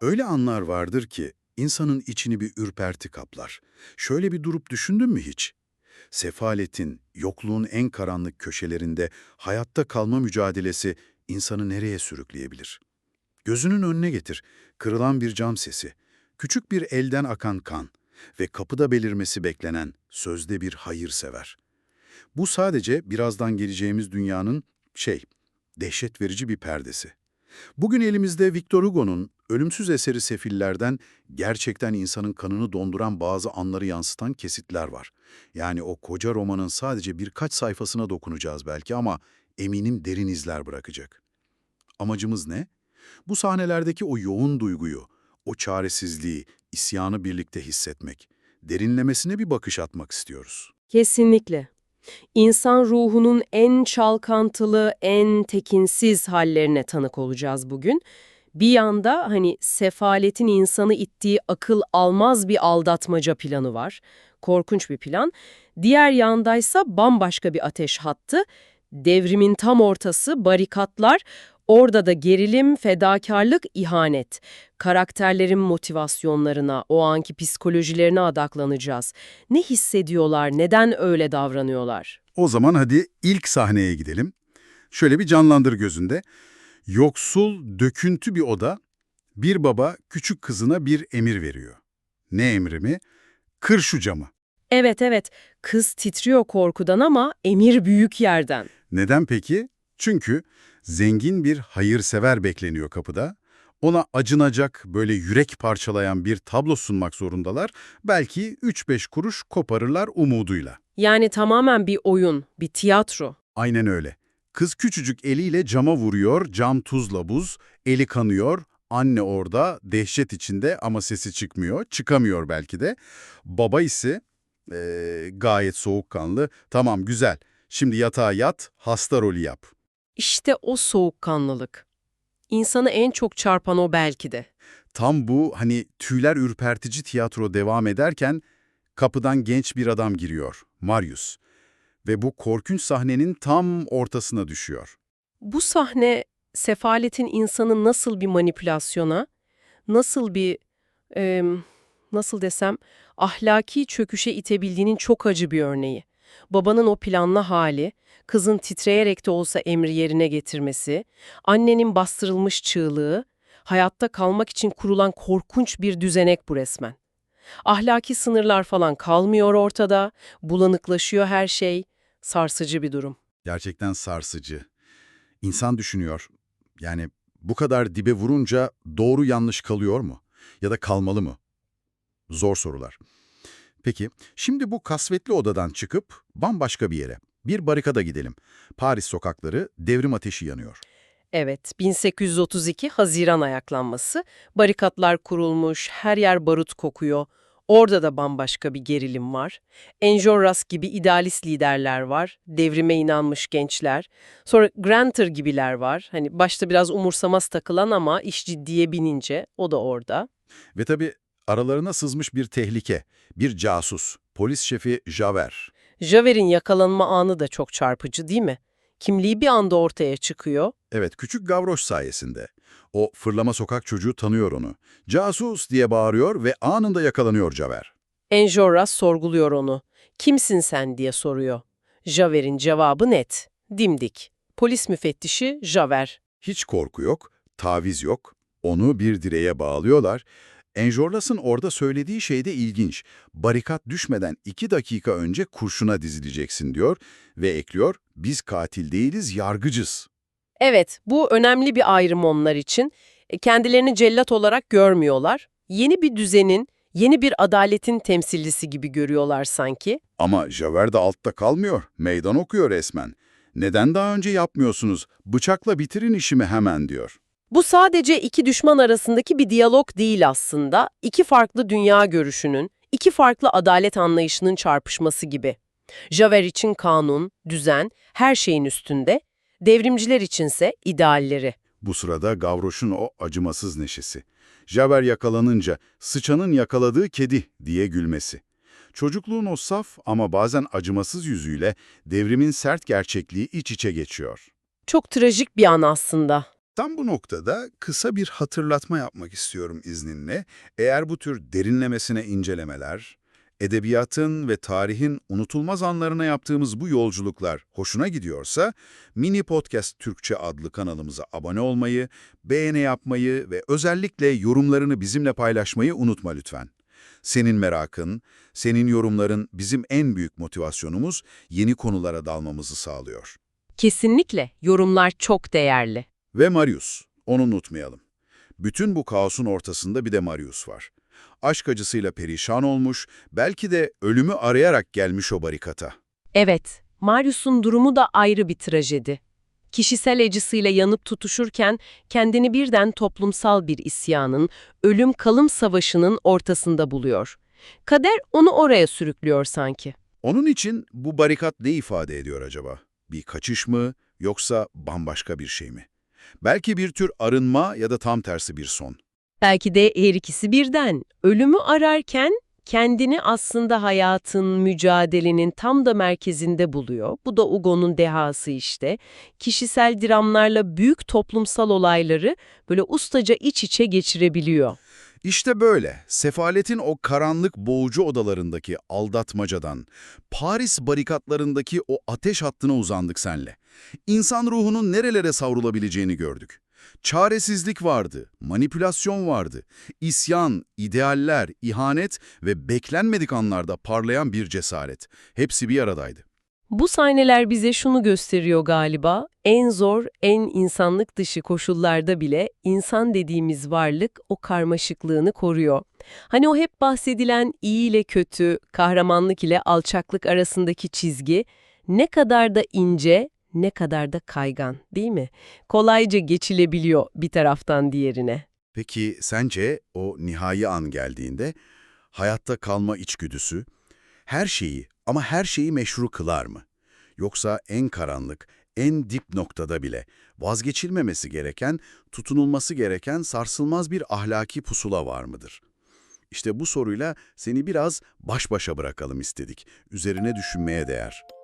Öyle anlar vardır ki insanın içini bir ürperti kaplar. Şöyle bir durup düşündün mü hiç? Sefaletin, yokluğun en karanlık köşelerinde hayatta kalma mücadelesi insanı nereye sürükleyebilir? Gözünün önüne getir, kırılan bir cam sesi, küçük bir elden akan kan ve kapıda belirmesi beklenen sözde bir hayırsever. Bu sadece birazdan geleceğimiz dünyanın şey, dehşet verici bir perdesi. Bugün elimizde Victor Hugo'nun ölümsüz eseri Sefiller'den gerçekten insanın kanını donduran bazı anları yansıtan kesitler var. Yani o koca romanın sadece birkaç sayfasına dokunacağız belki ama eminim derin izler bırakacak. Amacımız ne? Bu sahnelerdeki o yoğun duyguyu, o çaresizliği, isyanı birlikte hissetmek, derinlemesine bir bakış atmak istiyoruz. Kesinlikle. İnsan ruhunun en çalkantılı, en tekinsiz hallerine tanık olacağız bugün. Bir yanda hani sefaletin insanı ittiği akıl almaz bir aldatmaca planı var. Korkunç bir plan. Diğer yandaysa bambaşka bir ateş hattı. Devrimin tam ortası, barikatlar, orada da gerilim, fedakarlık, ihanet. Karakterlerin motivasyonlarına, o anki psikolojilerine odaklanacağız. Ne hissediyorlar, neden öyle davranıyorlar? O zaman hadi ilk sahneye gidelim. Şöyle bir canlandır gözünde. Yoksul, döküntü bir oda. Bir baba küçük kızına bir emir veriyor. Ne emri mi? Kır şu camı. Evet evet, kız titriyor korkudan ama emir büyük yerden. Neden peki? Çünkü zengin bir hayırsever bekleniyor kapıda. Ona acınacak, böyle yürek parçalayan bir tablo sunmak zorundalar. Belki 3-5 kuruş koparırlar umuduyla. Yani tamamen bir oyun, bir tiyatro. Aynen öyle. Kız küçücük eliyle cama vuruyor, cam tuzla buz, eli kanıyor. Anne orada dehşet içinde ama sesi çıkmıyor, çıkamıyor belki de. Baba ise eee, gayet soğukkanlı. Tamam güzel, şimdi yatağa yat, hasta rolü yap. İşte o soğukkanlılık. İnsanı en çok çarpan o belki de. Tam bu hani tüyler ürpertici tiyatro devam ederken kapıdan genç bir adam giriyor, Marius. Ve bu korkunç sahnenin tam ortasına düşüyor. Bu sahne sefaletin insanı nasıl bir manipülasyona, nasıl bir, em, nasıl desem, ahlaki çöküşe itebildiğinin çok acı bir örneği. Babanın o planlı hali, kızın titreyerek de olsa emri yerine getirmesi, annenin bastırılmış çığlığı, hayatta kalmak için kurulan korkunç bir düzenek bu resmen. Ahlaki sınırlar falan kalmıyor ortada, bulanıklaşıyor her şey, sarsıcı bir durum. Gerçekten sarsıcı. İnsan düşünüyor, yani bu kadar dibe vurunca doğru yanlış kalıyor mu? Ya da kalmalı mı? Zor sorular. Peki, şimdi bu kasvetli odadan çıkıp bambaşka bir yere, bir barikada gidelim. Paris sokakları devrim ateşi yanıyor. Evet, 1832 Haziran ayaklanması. Barikatlar kurulmuş, her yer barut kokuyor. Orada da bambaşka bir gerilim var. Enjolras gibi idealist liderler var, devrime inanmış gençler. Sonra Granter gibiler var. Hani başta biraz umursamaz takılan ama iş ciddiye binince o da orada. Ve tabii aralarına sızmış bir tehlike, bir casus, polis şefi Javert. Javert'in yakalanma anı da çok çarpıcı değil mi? Kimliği bir anda ortaya çıkıyor. Evet, küçük Gavroş sayesinde. O fırlama sokak çocuğu tanıyor onu. Casus diye bağırıyor ve anında yakalanıyor Javert. Enjolras sorguluyor onu. Kimsin sen diye soruyor. Javert'in cevabı net. Dimdik. Polis müfettişi Javert. Hiç korku yok, taviz yok. Onu bir direğe bağlıyorlar. Enjolras'ın orada söylediği şey de ilginç. Barikat düşmeden iki dakika önce kurşuna dizileceksin diyor ve ekliyor, biz katil değiliz, yargıcız. Evet, bu önemli bir ayrım onlar için. E, Kendilerini cellat olarak görmüyorlar. Yeni bir düzenin, yeni bir adaletin temsilcisi gibi görüyorlar sanki. Ama Javert de altta kalmıyor, meydan okuyor resmen. Neden daha önce yapmıyorsunuz, bıçakla bitirin işimi hemen diyor. Bu sadece iki düşman arasındaki bir diyalog değil aslında. İki farklı dünya görüşünün, iki farklı adalet anlayışının çarpışması gibi. Javert için kanun, düzen, her şeyin üstünde. Devrimciler içinse idealleri. Bu sırada Gavroş'un o acımasız neşesi. Javert yakalanınca sıçanın yakaladığı kedi diye gülmesi. Çocukluğun o saf ama bazen acımasız yüzüyle devrimin sert gerçekliği iç içe geçiyor. Çok trajik bir an aslında. Tam bu noktada kısa bir hatırlatma yapmak istiyorum izninle. Eğer bu tür derinlemesine incelemeler, edebiyatın ve tarihin unutulmaz anlarına yaptığımız bu yolculuklar hoşuna gidiyorsa, Mini Podcast Türkçe adlı kanalımıza abone olmayı, beğeni yapmayı ve özellikle yorumlarını bizimle paylaşmayı unutma lütfen. Senin merakın, senin yorumların bizim en büyük motivasyonumuz yeni konulara dalmamızı sağlıyor. Kesinlikle yorumlar çok değerli. Ve Marius, onu unutmayalım. Bütün bu kaosun ortasında bir de Marius var. Aşk acısıyla perişan olmuş, belki de ölümü arayarak gelmiş o barikata. Evet, Marius'un durumu da ayrı bir trajedi. Kişisel acısıyla yanıp tutuşurken kendini birden toplumsal bir isyanın, ölüm-kalım savaşının ortasında buluyor. Kader onu oraya sürüklüyor sanki. Onun için bu barikat ne ifade ediyor acaba? Bir kaçış mı yoksa bambaşka bir şey mi? Belki bir tür arınma ya da tam tersi bir son. Belki de her ikisi birden. Ölümü ararken kendini aslında hayatın, mücadelenin tam da merkezinde buluyor. Bu da Hugo'nun dehası işte. Kişisel dramlarla büyük toplumsal olayları böyle ustaca iç içe geçirebiliyor. İşte böyle, sefaletin o karanlık boğucu odalarındaki aldatmacadan, Paris barikatlarındaki o ateş hattına uzandık senle. İnsan ruhunun nerelere savrulabileceğini gördük. Çaresizlik vardı, manipülasyon vardı, isyan, idealler, ihanet ve beklenmedik anlarda parlayan bir cesaret. Hepsi bir aradaydı. Bu sahneler bize şunu gösteriyor galiba. En zor, en insanlık dışı koşullarda bile insan dediğimiz varlık o karmaşıklığını koruyor. Hani o hep bahsedilen iyi ile kötü, kahramanlık ile alçaklık arasındaki çizgi ne kadar da ince, ne kadar da kaygan, değil mi? Kolayca geçilebiliyor bir taraftan diğerine. Peki sence o nihai an geldiğinde hayatta kalma içgüdüsü her şeyi ama her şeyi meşru kılar mı? Yoksa en karanlık, en dip noktada bile vazgeçilmemesi gereken, tutunulması gereken sarsılmaz bir ahlaki pusula var mıdır? İşte bu soruyla seni biraz baş başa bırakalım istedik. Üzerine düşünmeye değer.